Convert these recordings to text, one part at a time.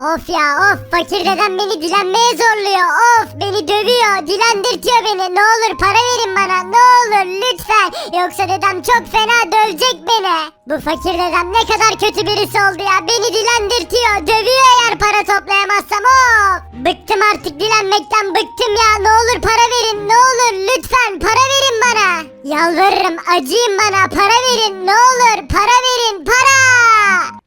Of ya of. Fakir dedem beni dilenmeye zorluyor. Of beni dövüyor dilendirtiyor beni. Ne olur para verin bana ne olur lütfen. Yoksa dedem çok fena dövecek beni. Bu fakir dedem ne kadar kötü birisi oldu ya. Beni dilendirtiyor dövüyor eğer para toplayamazsam. Of. Bıktım artık dilenmekten bıktım ya. Ne olur para verin ne olur lütfen. Para verin bana. Yalvarırım acıyın bana. Para verin ne olur. Para verin para.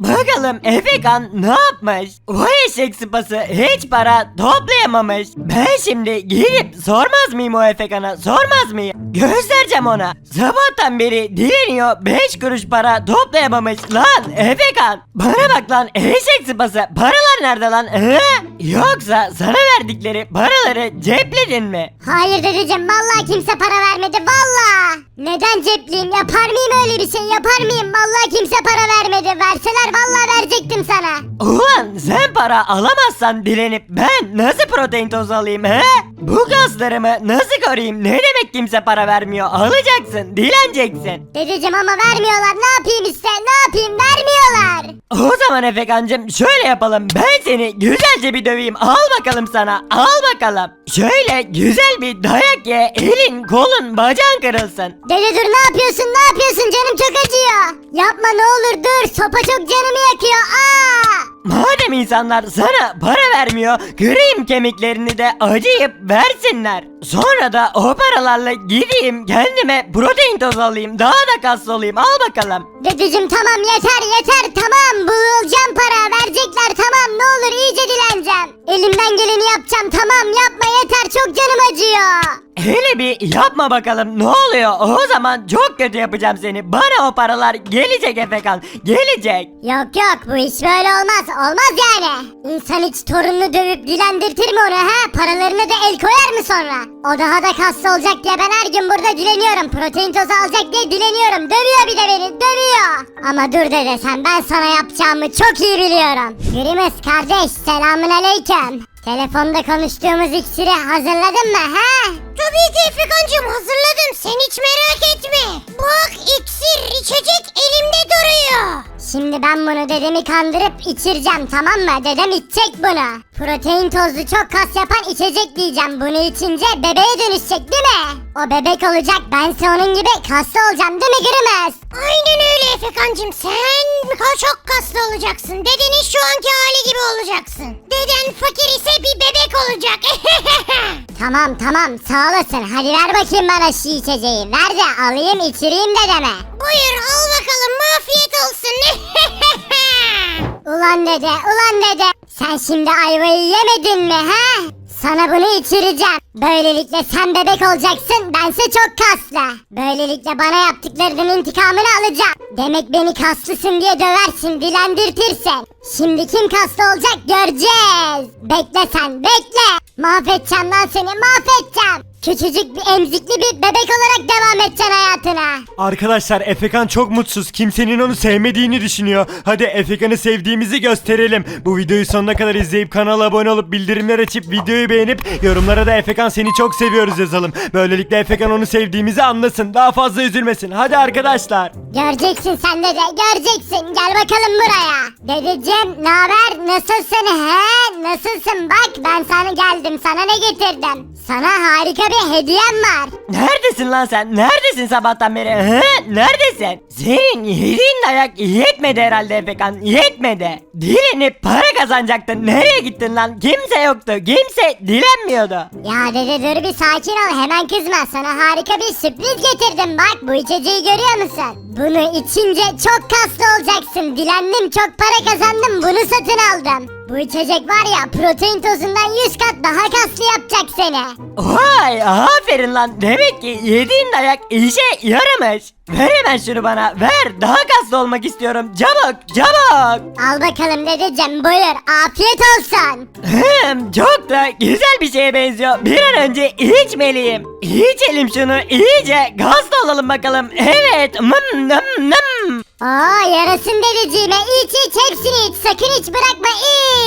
Bakalım Efekan ne yapmış? O eşek sıpası hiç para toplayamamış. Ben şimdi gidip sormaz mıyım o Efekan'a? Sormaz mıyım? Göstereceğim ona. Sabahtan beri dileniyor 5 kuruş para toplayamamış. Lan Efekan bana bak lan eşek sıpası paralar nerede lan? He? Yoksa sana verdikleri paraları cepledin mi? Hayır dedeciğim vallahi kimse para vermedi vallahi. Neden cepliyim yapar mıyım öyle bir şey yapar mıyım? Vallahi kimse para vermedi. Verseler vallahi verecektim sana. Ulan sen para alamazsan dilenip ben nasıl protein tozu alayım he? Bu kaslarımı nasıl koruyayım? Ne demek kimse para vermiyor? Alacaksın, dileneceksin. Dedeciğim ama vermiyorlar ne yapayım işte ne yapayım vermiyorlar. O zaman Efekancım şöyle yapalım. Ben seni güzelce bir döveyim. Al bakalım sana. Al bakalım. Şöyle güzel bir dayak ye. Elin, kolun, bacağın kırılsın. Dede dur ne yapıyorsun ne yapıyorsun canım çok acıyor. Yapma ne olur dur sopa çok canımı yakıyor. Aa! Madem insanlar sana para vermiyor, kırayım kemiklerini de acıyıp versinler. Sonra da o paralarla gideyim kendime protein tozu alayım, daha da kaslı olayım. Al bakalım. Dedeciğim tamam yeter yeter tamam bulacağım para verecekler tamam ne olur iyice dileneceğim. Elimden geleni yapacağım tamam yapma yeter çok canım acıyor. Hele bir yapma bakalım ne oluyor? O zaman çok kötü yapacağım seni. Bana o paralar gelecek Efekan. Gelecek. Yok yok bu iş böyle olmaz olmaz yani. İnsan hiç torununu dövüp dilendirtir mi onu ha? Paralarını da el koyar mı sonra? O daha da kaslı olacak diye ben her gün burada dileniyorum. Protein tozu alacak diye dileniyorum. Dövüyor bir de beni dövüyor. Ama dur dede sen ben sana yapacağımı çok iyi biliyorum. Grimes kardeş selamun aleyküm. Telefonda konuştuğumuz iksiri hazırladın mı ha? Tabii ki Efekancığım hazırladım sen hiç merak etme. Bak iksir içecek elimde duruyor. Şimdi ben bunu dedemi kandırıp içireceğim tamam mı? Dedem içecek bunu. Protein tozlu çok kas yapan içecek diyeceğim. Bunu içince bebeğe dönüşecek değil mi? O bebek olacak bense onun gibi kaslı olacağım değil mi Grimez? Aynen öyle Efekancığım sen çok kaslı olacaksın. Dedenin şu anki hali gibi olacaksın. Deden fakir ise bir bebek olacak. tamam tamam sağ olasın. Hadi ver bakayım bana şu içeceği. Ver de alayım içireyim dedeme. Buyur al bakalım afiyet olsun. ulan dede ulan dede. Sen şimdi ayvayı yemedin mi ha? Sana bunu içireceğim. Böylelikle sen bebek olacaksın, bense çok kaslı. Böylelikle bana yaptıklarının intikamını alacağım. Demek beni kaslısın diye döversin, dilendirtirsin. Şimdi kim kaslı olacak göreceğiz. Bekle sen, bekle. Mahvedeceğim lan seni, mahvedeceğim. Küçücük bir emzikli bir bebek olarak devam edeceksin hayatına. Arkadaşlar Efekan çok mutsuz. Kimsenin onu sevmediğini düşünüyor. Hadi Efekan'ı sevdiğimizi gösterelim. Bu videoyu sonuna kadar izleyip kanala abone olup bildirimler açıp videoyu beğenip yorumlara da Efekan seni çok seviyoruz yazalım. Böylelikle Efekan onu sevdiğimizi anlasın. Daha fazla üzülmesin. Hadi arkadaşlar. Göreceksin sen dede göreceksin gel bakalım buraya. Dedeciğim ne haber nasılsın he nasılsın bak ben sana geldim sana ne getirdim. Sana harika bir hediyem var. Neredesin lan sen? Neredesin sabahtan beri? He? Neredesin? Senin yediğin dayak yetmedi herhalde Efekan. Yetmedi. Dilenip para kazanacaktın. Nereye gittin lan? Kimse yoktu. Kimse dilenmiyordu. Ya dede dur bir sakin ol hemen kızma sana harika bir sürpriz getirdim bak bu içeceği görüyor musun? Bunu içince çok kaslı olacaksın dilendim çok para kazandım bunu satın aldım. Bu içecek var ya protein tozundan 100 kat daha kaslı yapacak seni. Vay aferin lan. Demek ki yediğin dayak işe yaramış. Ver hemen şunu bana. Ver. Daha kaslı olmak istiyorum. Çabuk çabuk. Al bakalım dedeciğim buyur afiyet olsun. Hem çok da güzel bir şeye benziyor. Bir an önce içmeliyim. İçelim şunu iyice. Gazlı olalım bakalım. Evet. Mım nım nım. Aa yarasın dedeciğime iç iç hepsini iç sakın iç bırakma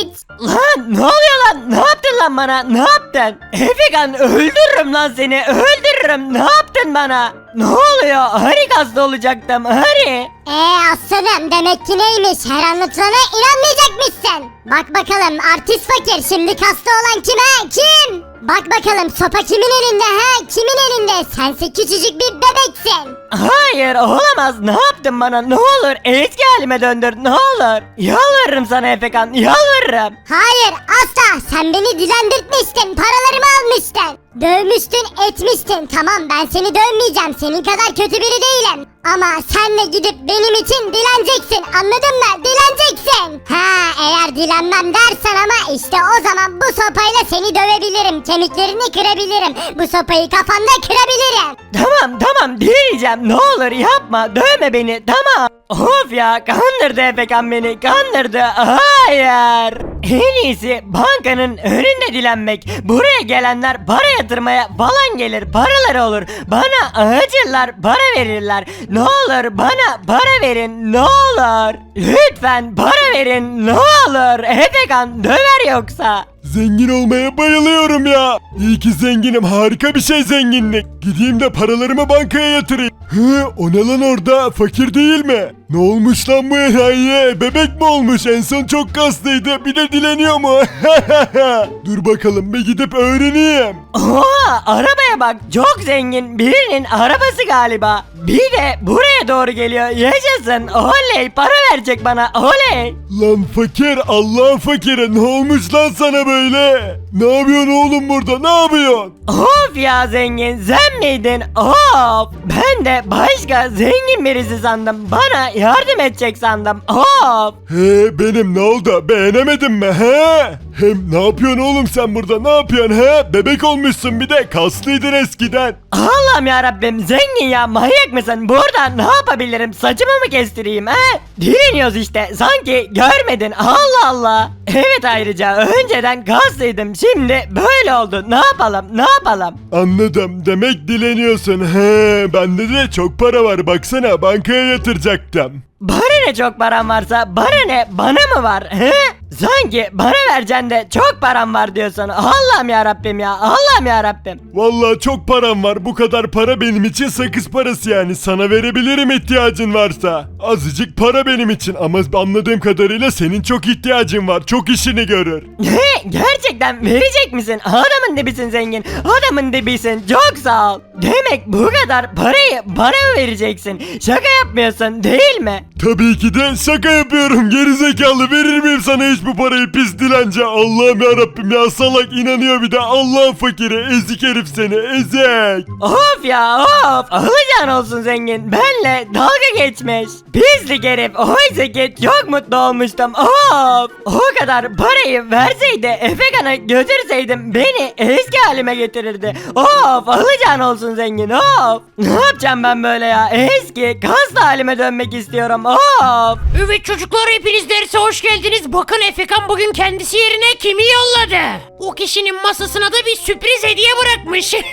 iç. Lan ne oluyor lan? Ne yaptın lan bana? Ne yaptın? Efekan öldürürüm lan seni. Öldürürüm. Ne yaptın bana? Ne oluyor? Hani gazlı olacaktım? Hani? Ee aslanım demek ki neymiş her anlatılana inanmayacakmışsın. Bak bakalım artist fakir şimdi kasta olan kime? Kim? Bak bakalım sopa kimin elinde he? Kimin elinde? Sense küçücük bir bebeksin. Hayır olamaz ne yaptın bana ne olur eski halime döndür ne olur. Yalvarırım sana Efekan yalvarırım. Hayır asla sen beni dilendirtmiştin paralarımı almıştın. Dövmüştün etmiştin tamam ben seni dövmeyeceğim senin kadar kötü biri değilim. Ama sen de gidip benim için dileneceksin anladın mı dileneceksin. Ha eğer dilenmem dersen ama işte o zaman bu sopayla seni dövebilirim kemiklerini kırabilirim. Bu sopayı kafanda kırabilirim. Tamam tamam diyeceğim ne olur yapma dövme beni tamam. Of ya kandırdı Efekan beni kandırdı hayır. En iyisi bankanın önünde dilenmek. Buraya gelenler para yatırmaya falan gelir paraları olur. Bana acırlar para verirler. Ne olur bana para verin ne olur. Lütfen para verin ne olur. Efekan döver yoksa. Zengin olmaya bayılıyorum ya. İyi ki zenginim harika bir şey zenginlik. Gideyim de paralarımı bankaya yatırayım. Hı, o ne lan orada fakir değil mi? Ne olmuş lan bu enayiye bebek mi olmuş? En son çok kaslıydı. Bir de dileniyor mu? Dur bakalım bir gidip öğreneyim. Oha arabaya bak. Çok zengin birinin arabası galiba. Bir de buraya doğru geliyor. Yaşasın. Oley para verecek bana. Oley. Lan fakir Allah'ın fakiri. Ne olmuş lan sana böyle? Ne yapıyorsun oğlum burada? Ne yapıyorsun? Of ya zengin. Sen miydin? Of. Ben de başka zengin birisi sandım. Bana yardım edecek sandım of. He benim ne oldu beğenemedin mi he? Hem ne yapıyorsun oğlum sen burada ne yapıyorsun he? Bebek olmuşsun bir de kaslıydın eskiden. Allah'ım ya Rabbim zengin ya manyak mısın? Burada ne yapabilirim? Saçımı mı kestireyim he? Direniyoruz işte. Sanki görmedin. Allah Allah. Evet ayrıca önceden kaslıydım. Şimdi böyle oldu. Ne yapalım? Ne yapalım? Anladım demek dileniyorsun he bende de çok para var baksana bankaya yatıracaktım. Bana ne çok param varsa bana ne bana mı var he? Sanki bana vereceksin de çok param var diyorsun. Allah'ım ya Rabbim ya. Allah'ım ya Rabbim. Vallahi çok param var bu kadar para benim için sakız parası yani sana verebilirim ihtiyacın varsa. Azıcık para benim için ama anladığım kadarıyla senin çok ihtiyacın var çok işini görür. Ne? Gerçekten verecek misin? Adamın dibisin zengin. Adamın dibisin. Çok sağ ol. Demek bu kadar parayı bana mı vereceksin? Şaka yapmıyorsun değil mi? Tabii ki de şaka yapıyorum gerizekalı verir miyim sana hiç bu parayı pis dilenci Allah'ım yarabbim ya salak inanıyor bir de Allah'ın fakiri ezik herif seni ezik. Of ya of. Alacağın olsun zengin. Benle dalga geçmiş. Pislik herif. Oysa ki çok mutlu olmuştum. Of. O kadar parayı verseydi Efekan'a götürseydim beni eski halime getirirdi. Of. Alacağın olsun zengin. Of. Ne yapacağım ben böyle ya? Eski kaslı halime dönmek istiyorum. Of. Evet çocuklar hepiniz derse hoş geldiniz. Bakın Efekan bugün kendisi yerine kimi yolladı? O kişinin masasına da bir sürpriz hediye bırakmış.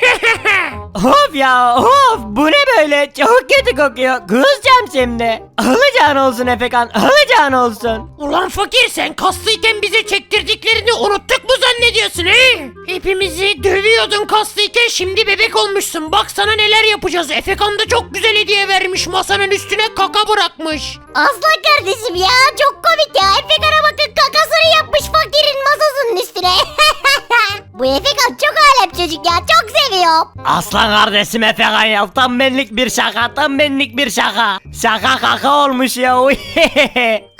Of ya of bu ne böyle çok kötü kokuyor kusacağım şimdi Alacağın olsun Efekan alacağın olsun Ulan fakir sen kaslıyken bize çektirdiklerini unuttuk mu zannediyorsun he? Hepimizi dövüyordun kaslıyken şimdi bebek olmuşsun. Bak sana neler yapacağız. Efekan da çok güzel hediye vermiş. Masanın üstüne kaka bırakmış. Aslan kardeşim ya çok komik ya. Efekan'a bakın kakasını yapmış fakirin masasının üstüne. Bu Efekan çok alem çocuk ya çok seviyorum. Aslan kardeşim Efekan ya tam benlik bir şaka tam benlik bir şaka Şaka kaka olmuş ya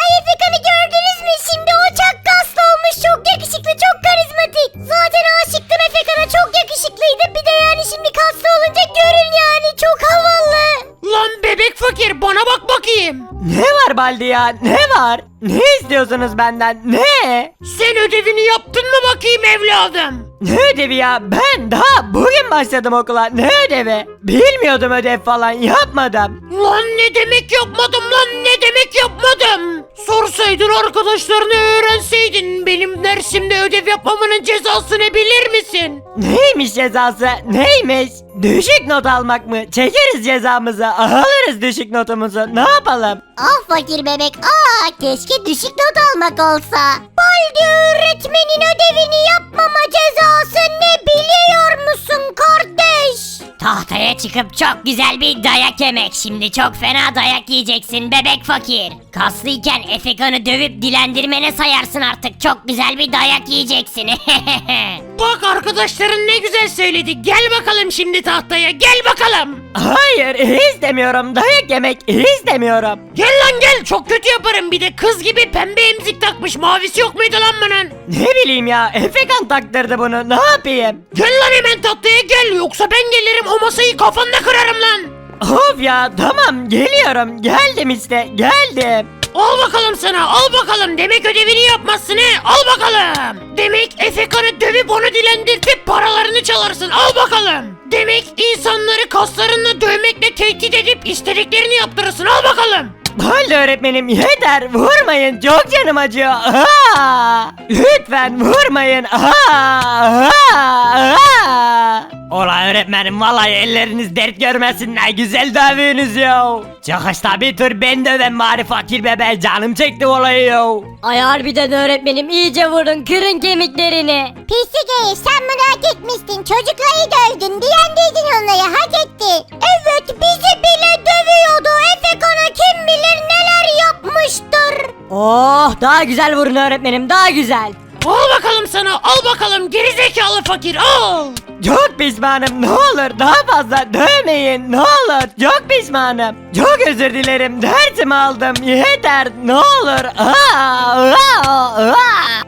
Ay Efekan'ı gördünüz mü? Şimdi o çok kaslı olmuş. Çok yakışıklı, çok karizmatik. Zaten aşıktım Efekan'a. Çok yakışıklıydı. Bir de yani şimdi kaslı olunca görün yani. Çok havalı. Lan bebek fakir bana bak bakayım. Ne var Baldi ya ne var istiyorsunuz benden. Ne? Sen ödevini yaptın mı bakayım evladım? Ne ödevi ya? Ben daha bugün başladım okula. Ne ödevi? Bilmiyordum ödev falan. Yapmadım. Lan ne demek yapmadım lan? Ne demek yapmadım? Sorsaydın arkadaşlarını öğrenseydin benim dersimde ödev yapmamının cezası ne bilir misin? Neymiş cezası? Neymiş? Düşük not almak mı? Çekeriz cezamızı. Alırız düşük notumuzu. Ne yapalım? Ah fakir bebek. Aa keşke düşük not almak olsa. Baldi öğretmenin ödevini yapmama cezası ne biliyor musun kardeş? Tahtaya çıkıp çok güzel bir dayak yemek. Şimdi çok fena dayak yiyeceksin bebek fakir. Kaslıyken Efekan'ı dövüp dilendirmene sayarsın artık. Çok güzel bir dayak yiyeceksin. Bak arkadaşların ne güzel söyledi. Gel bakalım şimdi tahtaya gel bakalım. Hayır istemiyorum dayak yemek istemiyorum. Gel lan gel çok kötü yaparım bir de kız gibi pembe emzik takmış mavisi yok muydu lan bunun? Ne bileyim ya Efekan taktırdı bunu ne yapayım? Gel lan hemen tahtaya gel yoksa ben gelirim o masayı kafanda kırarım lan. Of ya tamam geliyorum geldim işte geldim. Al bakalım sana al bakalım demek ödevini yapmazsın he al bakalım. Demek Efekan'ı dövüp onu dilendirtip paralarını çalarsın al bakalım. Demek insanları kaslarınla dövmekle tehdit edip istediklerini yaptırırsın al bakalım. Balde öğretmenim yeter vurmayın çok canım acıyor. Aa! Lütfen vurmayın. Aa! Öğretmenim vallahi elleriniz dert görmesin ne güzel dövüyorsunuz ya. Çıkışta bir tur ben döven bari fakir bebeği canım çekti olayı ya. Ay harbiden öğretmenim iyice vurun kırın kemiklerini. Pislik herif sen bunu hak etmiştin. Çocukları dövdün. Diyendiydin onları hak etti. Evet bizi bile dövüyordu. Efekan'a kim bilir neler yapmıştır. Oh daha güzel vurun öğretmenim daha güzel. Al bakalım sana al bakalım gerizekalı fakir al. Çok pişmanım ne olur daha fazla dövmeyin ne olur çok pişmanım. Çok özür dilerim dersimi aldım yeter ne olur. Aa! Aa! Aa!